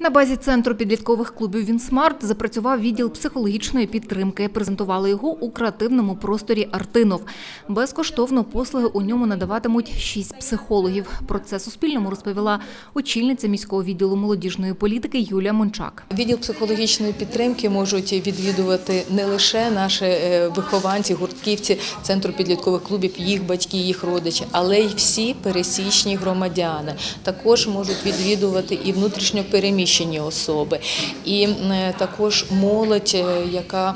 На базі центру підліткових клубів Вінсмарт запрацював відділ психологічної підтримки. Презентували його у креативному просторі Артинов. Безкоштовно послуги у ньому надаватимуть шість психологів. Про це Суспільному розповіла очільниця міського відділу молодіжної політики Юлія Мончак. Відділ психологічної підтримки можуть відвідувати не лише наші е, вихованці, гуртківці центру підліткових клубів, їх батьки, їх родичі, але й всі пересічні громадяни. Також можуть відвідувати і внутрішньо переміщені особи, і е, також молодь, е, яка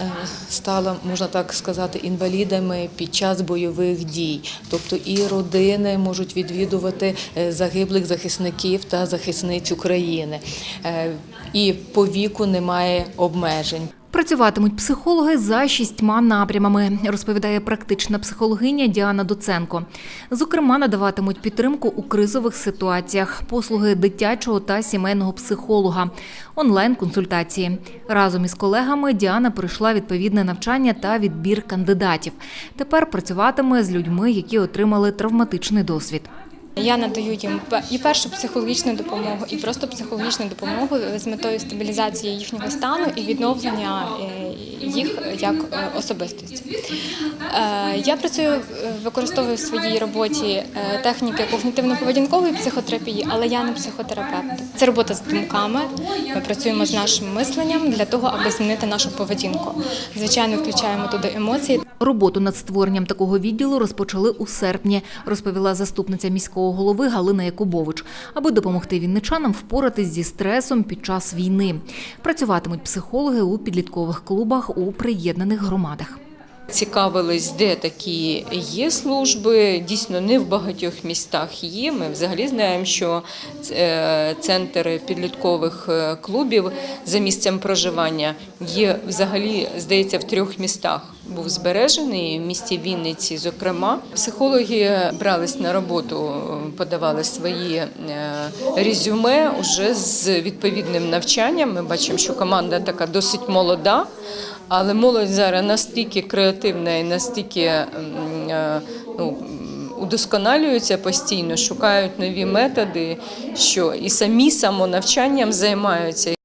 е, Стала, можна так сказати, інвалідами під час бойових дій. Тобто і родини можуть відвідувати загиблих захисників та захисниць України. І по віку немає обмежень. Працюватимуть психологи за шістьма напрямами, розповідає практична психологиня Діана Доценко. Зокрема, надаватимуть підтримку у кризових ситуаціях, послуги дитячого та сімейного психолога, онлайн-консультації. Разом із колегами Діана пройшла відповідне навчання та відбір кандидатів. Тепер працюватиме з людьми, які отримали травматичний досвід. Я надаю їм і першу психологічну допомогу, і просто психологічну допомогу з метою стабілізації їхнього стану і відновлення е, їх як е, особистості. Е, Я працюю, використовую в своїй роботі техніки когнітивно-поведінкової психотерапії, але я не психотерапевт. Це робота з думками. Ми працюємо з нашим мисленням для того, аби змінити нашу поведінку. Звичайно, включаємо туди емоції. Роботу над створенням такого відділу розпочали у серпні, розповіла заступниця міського голови Галина Якубович, аби допомогти вінничанам впоратись зі стресом під час війни. Працюватимуть психологи у підліткових клубах у приєднаних громадах. Цікавились, де такі є служби. Дійсно, не в багатьох містах є. Ми взагалі знаємо, що е, центр підліткових е, клубів за місцем проживання є взагалі, здається, в трьох містах. Був збережений в місті Вінниці. Зокрема, психологи брались на роботу, подавали свої е, резюме уже з відповідним навчанням. Ми бачимо, що команда така досить молода. Але молодь зараз настільки креативна і настільки е, ну, удосконалюються постійно, шукають нові методи, що і самі самонавчанням займаються.